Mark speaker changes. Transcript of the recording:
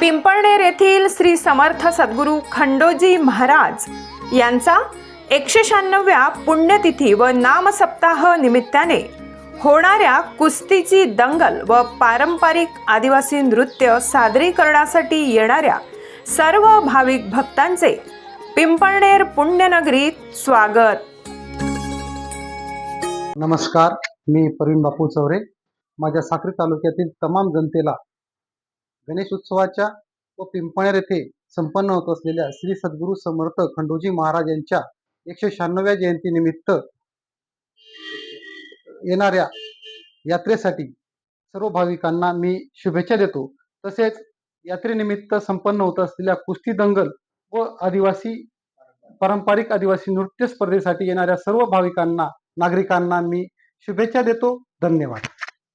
Speaker 1: पिंपळनेर येथील श्री समर्थ सद्गुरू खंडोजी महाराज यांचा एकशे शहाण्णव्या पुण्यतिथी व नामसप्ताह निमित्ताने होणाऱ्या कुस्तीची दंगल व पारंपरिक आदिवासी नृत्य सादरीकरणासाठी येणाऱ्या सर्व भाविक भक्तांचे पिंपळनेर पुण्यनगरीत स्वागत.
Speaker 2: नमस्कार मी प्रवीण बापू चौरे. माझ्या साक्री तालुक्यातील तमाम जनतेला गणेश उत्सवाच्या व पिंपणेर येथे संपन्न होत असलेल्या श्री सद्गुरू समर्थ खंडोजी महाराज यांच्या एकशे शहाण्णव्या जयंतीनिमित्त येणाऱ्या यात्रेसाठी सर्व भाविकांना मी शुभेच्छा देतो. तसेच यात्रेनिमित्त संपन्न होत असलेल्या कुस्ती दंगल व आदिवासी पारंपरिक आदिवासी नृत्य स्पर्धेसाठी येणाऱ्या सर्व भाविकांना नागरिकांना मी शुभेच्छा देतो. धन्यवाद.